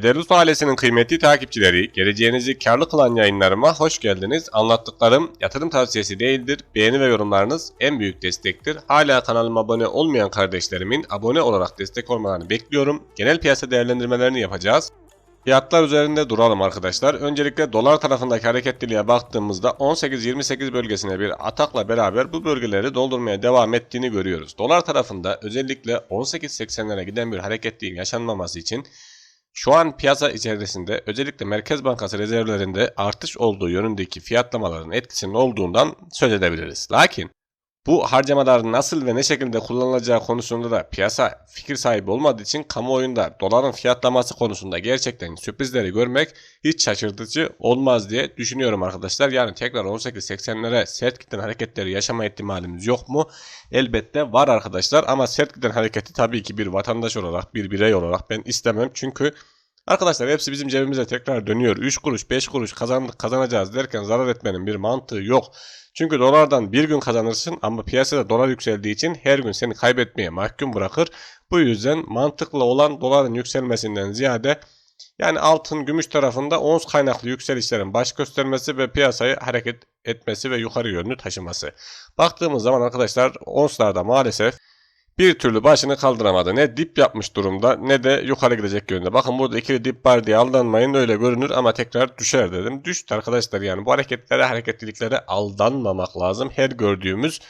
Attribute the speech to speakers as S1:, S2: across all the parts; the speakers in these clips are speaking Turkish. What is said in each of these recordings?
S1: Ederus ailesinin kıymetli takipçileri, geleceğinizi karlı kılan yayınlarıma hoş geldiniz. Anlattıklarım yatırım tavsiyesi değildir. Beğeni ve yorumlarınız en büyük destektir. Hala kanalıma abone olmayan kardeşlerimin abone olarak destek olmalarını bekliyorum. Genel piyasa değerlendirmelerini yapacağız. Fiyatlar üzerinde duralım arkadaşlar. Öncelikle dolar tarafındaki hareketliliğe baktığımızda 18-28 bölgesine bir atakla beraber bu bölgeleri doldurmaya devam ettiğini görüyoruz. Dolar tarafında özellikle 18.80'lere giden bir hareketliğin yaşanmaması için şu an piyasa içerisinde özellikle Merkez Bankası rezervlerinde artış olduğu yönündeki fiyatlamaların etkisinin olduğundan söz edebiliriz. Lakin bu harcamaların nasıl ve ne şekilde kullanılacağı konusunda da piyasa fikir sahibi olmadığı için kamuoyunda doların fiyatlaması konusunda gerçekten sürprizleri görmek hiç şaşırtıcı olmaz diye düşünüyorum arkadaşlar. Yani tekrar 18.80'lere sert giden hareketleri yaşama ihtimalimiz yok mu? Elbette var arkadaşlar ama sert giden hareketi tabii ki bir vatandaş olarak bir birey olarak ben istemem. Çünkü Arkadaşlar hepsi bizim cebimize tekrar dönüyor. 3 kuruş 5 kuruş kazandık kazanacağız derken zarar etmenin bir mantığı yok. Çünkü dolardan bir gün kazanırsın ama piyasada dolar yükseldiği için her gün seni kaybetmeye mahkum bırakır. Bu yüzden mantıklı olan doların yükselmesinden ziyade yani altın gümüş tarafında ons kaynaklı yükselişlerin baş göstermesi ve piyasayı hareket etmesi ve yukarı yönlü taşıması. Baktığımız zaman arkadaşlar onslarda maalesef bir türlü başını kaldıramadı. Ne dip yapmış durumda ne de yukarı gidecek yönde. Bakın burada ikili dip var diye aldanmayın öyle görünür ama tekrar düşer dedim. Düştü arkadaşlar yani bu hareketlere hareketliliklere aldanmamak lazım. Her gördüğümüz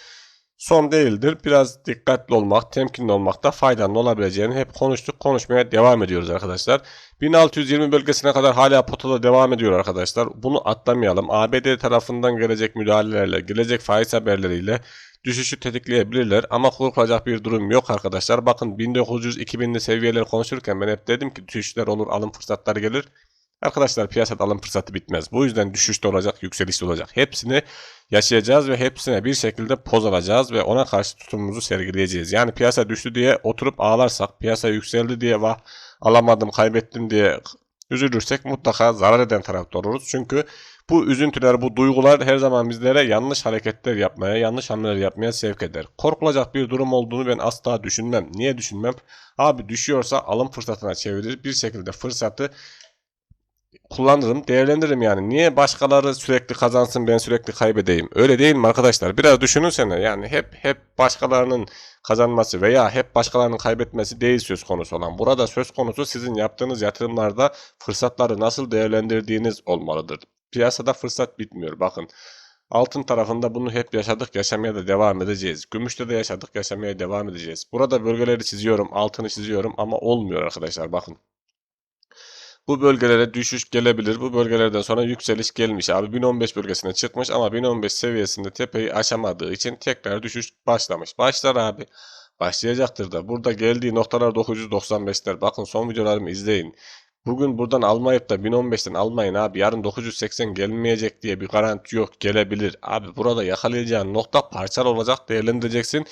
S1: son değildir. Biraz dikkatli olmak, temkinli olmakta faydalı olabileceğini hep konuştuk. Konuşmaya devam ediyoruz arkadaşlar. 1620 bölgesine kadar hala potada devam ediyor arkadaşlar. Bunu atlamayalım. ABD tarafından gelecek müdahalelerle, gelecek faiz haberleriyle düşüşü tetikleyebilirler ama korkulacak bir durum yok arkadaşlar. Bakın 1900-2000'li seviyeler konuşurken ben hep dedim ki düşüşler olur, alım fırsatları gelir. Arkadaşlar piyasada alım fırsatı bitmez. Bu yüzden düşüş de olacak, yükseliş de olacak. Hepsini yaşayacağız ve hepsine bir şekilde poz alacağız ve ona karşı tutumumuzu sergileyeceğiz. Yani piyasa düştü diye oturup ağlarsak, piyasa yükseldi diye vah alamadım, kaybettim diye üzülürsek mutlaka zarar eden tarafta oluruz. Çünkü bu üzüntüler, bu duygular her zaman bizlere yanlış hareketler yapmaya, yanlış hamleler yapmaya sevk eder. Korkulacak bir durum olduğunu ben asla düşünmem. Niye düşünmem? Abi düşüyorsa alım fırsatına çevirir. Bir şekilde fırsatı kullanırım, değerlendiririm yani. Niye başkaları sürekli kazansın ben sürekli kaybedeyim? Öyle değil mi arkadaşlar? Biraz düşününsene yani hep hep başkalarının kazanması veya hep başkalarının kaybetmesi değil söz konusu olan. Burada söz konusu sizin yaptığınız yatırımlarda fırsatları nasıl değerlendirdiğiniz olmalıdır. Piyasada fırsat bitmiyor bakın. Altın tarafında bunu hep yaşadık, yaşamaya da devam edeceğiz. Gümüşte de yaşadık, yaşamaya devam edeceğiz. Burada bölgeleri çiziyorum, altını çiziyorum ama olmuyor arkadaşlar bakın. Bu bölgelere düşüş gelebilir. Bu bölgelerden sonra yükseliş gelmiş. Abi 1015 bölgesine çıkmış ama 1015 seviyesinde tepeyi aşamadığı için tekrar düşüş başlamış. Başlar abi. Başlayacaktır da. Burada geldiği noktalar 995'ler. Bakın son videolarımı izleyin. Bugün buradan almayıp da 1015'ten almayın abi. Yarın 980 gelmeyecek diye bir garanti yok. Gelebilir. Abi burada yakalayacağın nokta parçal olacak. Değerlendireceksin.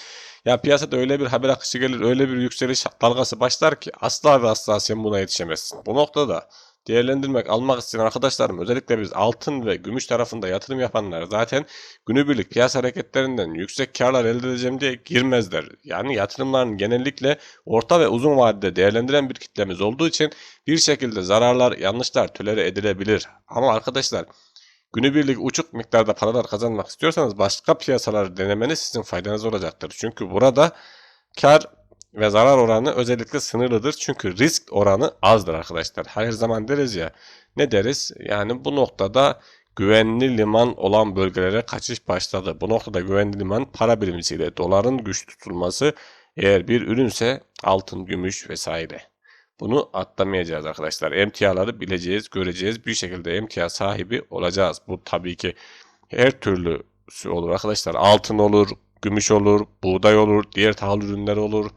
S1: Ya piyasada öyle bir haber akışı gelir, öyle bir yükseliş dalgası başlar ki asla ve asla sen buna yetişemezsin. Bu noktada değerlendirmek, almak isteyen arkadaşlarım özellikle biz altın ve gümüş tarafında yatırım yapanlar zaten günübirlik piyasa hareketlerinden yüksek karlar elde edeceğim diye girmezler. Yani yatırımların genellikle orta ve uzun vadede değerlendiren bir kitlemiz olduğu için bir şekilde zararlar, yanlışlar tölere edilebilir. Ama arkadaşlar günübirlik uçuk miktarda paralar kazanmak istiyorsanız başka piyasaları denemeniz sizin faydanız olacaktır. Çünkü burada kar ve zarar oranı özellikle sınırlıdır. Çünkü risk oranı azdır arkadaşlar. Her zaman deriz ya ne deriz? Yani bu noktada güvenli liman olan bölgelere kaçış başladı. Bu noktada güvenli liman para birimisiyle doların güç tutulması eğer bir ürünse altın, gümüş vesaire. Bunu atlamayacağız arkadaşlar. Emtiaları bileceğiz, göreceğiz. Bir şekilde emtia sahibi olacağız. Bu tabii ki her türlüsü olur arkadaşlar. Altın olur, gümüş olur, buğday olur, diğer tahıl ürünleri olur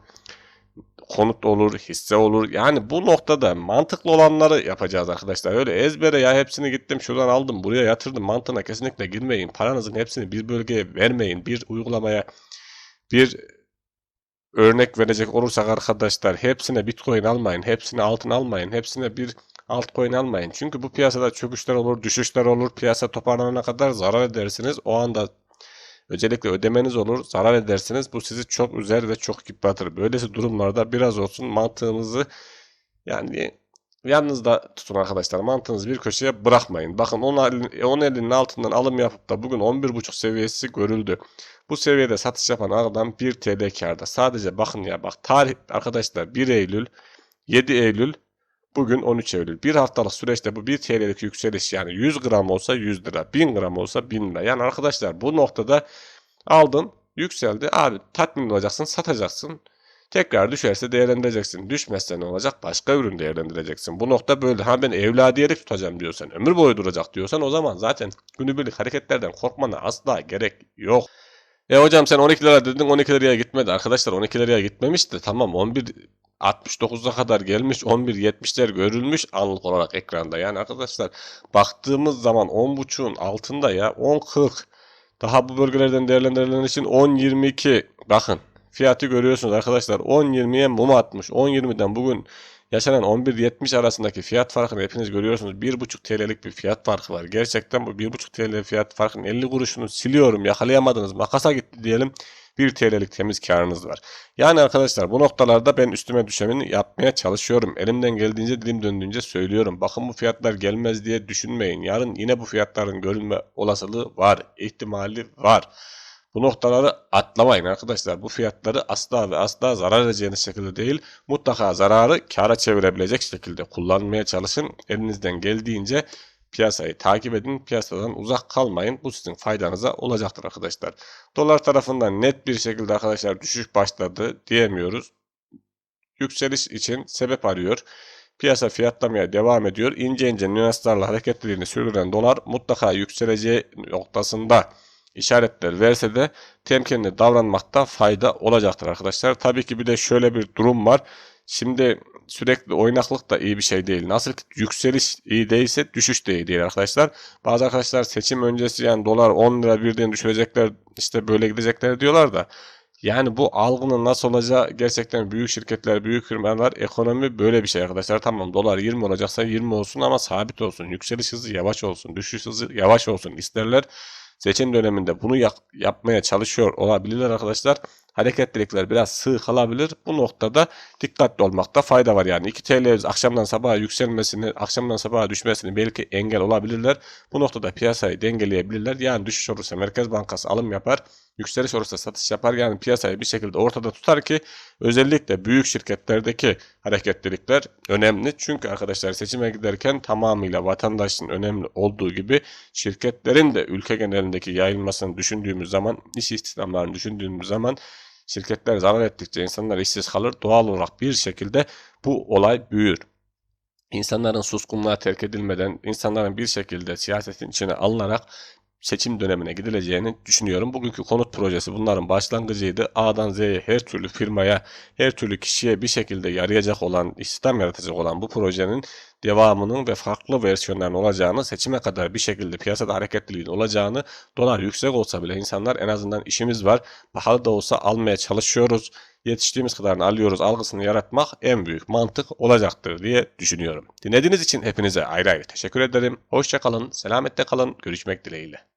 S1: konut olur, hisse olur. Yani bu noktada mantıklı olanları yapacağız arkadaşlar. Öyle ezbere ya hepsini gittim şuradan aldım buraya yatırdım mantığına kesinlikle girmeyin. Paranızın hepsini bir bölgeye vermeyin. Bir uygulamaya bir örnek verecek olursak arkadaşlar hepsine bitcoin almayın. Hepsine altın almayın. Hepsine bir altcoin almayın. Çünkü bu piyasada çöküşler olur, düşüşler olur. Piyasa toparlanana kadar zarar edersiniz. O anda Özellikle ödemeniz olur, zarar edersiniz. Bu sizi çok üzer ve çok yıpratır. Böylesi durumlarda biraz olsun mantığınızı yani yanınızda tutun arkadaşlar. Mantığınızı bir köşeye bırakmayın. Bakın 10 elin, 10 elinin altından alım yapıp da bugün 11.5 seviyesi görüldü. Bu seviyede satış yapan adam 1 TL karda. Sadece bakın ya bak tarih arkadaşlar 1 Eylül 7 Eylül Bugün 13 Eylül. Bir haftalık süreçte bu 1 TL'lik yükseliş yani 100 gram olsa 100 lira, 1000 gram olsa 1000 lira. Yani arkadaşlar bu noktada aldın, yükseldi. Abi tatmin olacaksın, satacaksın. Tekrar düşerse değerlendireceksin. Düşmezse ne olacak? Başka ürün değerlendireceksin. Bu nokta böyle. Ha ben evladiyelik tutacağım diyorsan, ömür boyu duracak diyorsan o zaman zaten günübirlik hareketlerden korkmana asla gerek yok. E hocam sen 12 lira dedin 12 liraya gitmedi. Arkadaşlar 12 liraya gitmemişti. Tamam 11 69'a kadar gelmiş 11.70'ler görülmüş anlık olarak ekranda. Yani arkadaşlar baktığımız zaman 10.5'un altında ya 10.40 daha bu bölgelerden değerlendirilen için 10.22 bakın fiyatı görüyorsunuz arkadaşlar 10.20'ye mum atmış. 10.20'den bugün yaşanan 11.70 arasındaki fiyat farkını hepiniz görüyorsunuz. 1.5 TL'lik bir fiyat farkı var. Gerçekten bu 1.5 TL fiyat farkının 50 kuruşunu siliyorum yakalayamadınız makasa gitti diyelim 1 TL'lik temiz karınız var. Yani arkadaşlar bu noktalarda ben üstüme düşemini yapmaya çalışıyorum. Elimden geldiğince dilim döndüğünce söylüyorum. Bakın bu fiyatlar gelmez diye düşünmeyin. Yarın yine bu fiyatların görünme olasılığı var. ihtimali var. Bu noktaları atlamayın arkadaşlar. Bu fiyatları asla ve asla zarar edeceğiniz şekilde değil, mutlaka zararı kara çevirebilecek şekilde kullanmaya çalışın. Elinizden geldiğince piyasayı takip edin. Piyasadan uzak kalmayın. Bu sizin faydanıza olacaktır arkadaşlar. Dolar tarafından net bir şekilde arkadaşlar düşüş başladı diyemiyoruz. Yükseliş için sebep arıyor. Piyasa fiyatlamaya devam ediyor. İnce ince nüanslarla hareketliliğini sürdüren dolar mutlaka yükseleceği noktasında işaretler verse de temkinli davranmakta fayda olacaktır arkadaşlar. Tabii ki bir de şöyle bir durum var. Şimdi sürekli oynaklık da iyi bir şey değil. Nasıl ki yükseliş iyi değilse düşüş de iyi değil arkadaşlar. Bazı arkadaşlar seçim öncesi yani dolar 10 lira birden düşürecekler işte böyle gidecekler diyorlar da yani bu algının nasıl olacağı gerçekten büyük şirketler, büyük firmalar ekonomi böyle bir şey arkadaşlar. Tamam dolar 20 olacaksa 20 olsun ama sabit olsun. Yükseliş hızı yavaş olsun, düşüş hızı yavaş olsun isterler. Seçim döneminde bunu yap yapmaya çalışıyor olabilirler arkadaşlar hareketlilikler biraz sığ kalabilir. Bu noktada dikkatli olmakta fayda var. Yani 2 TL akşamdan sabaha yükselmesini, akşamdan sabaha düşmesini belki engel olabilirler. Bu noktada piyasayı dengeleyebilirler. Yani düşüş olursa Merkez Bankası alım yapar. Yükseliş olursa satış yapar. Yani piyasayı bir şekilde ortada tutar ki özellikle büyük şirketlerdeki hareketlilikler önemli. Çünkü arkadaşlar seçime giderken tamamıyla vatandaşın önemli olduğu gibi şirketlerin de ülke genelindeki yayılmasını düşündüğümüz zaman, iş istihdamlarını düşündüğümüz zaman Şirketler zarar ettikçe insanlar işsiz kalır. Doğal olarak bir şekilde bu olay büyür. İnsanların suskunluğa terk edilmeden, insanların bir şekilde siyasetin içine alınarak seçim dönemine gidileceğini düşünüyorum. Bugünkü konut projesi bunların başlangıcıydı. A'dan Z'ye her türlü firmaya, her türlü kişiye bir şekilde yarayacak olan, istihdam yaratacak olan bu projenin devamının ve farklı versiyonların olacağını, seçime kadar bir şekilde piyasada hareketliliğin olacağını, dolar yüksek olsa bile insanlar en azından işimiz var, pahalı da olsa almaya çalışıyoruz, yetiştiğimiz kadarını alıyoruz algısını yaratmak en büyük mantık olacaktır diye düşünüyorum. Dinlediğiniz için hepinize ayrı ayrı teşekkür ederim. Hoşçakalın, selamette kalın, görüşmek dileğiyle.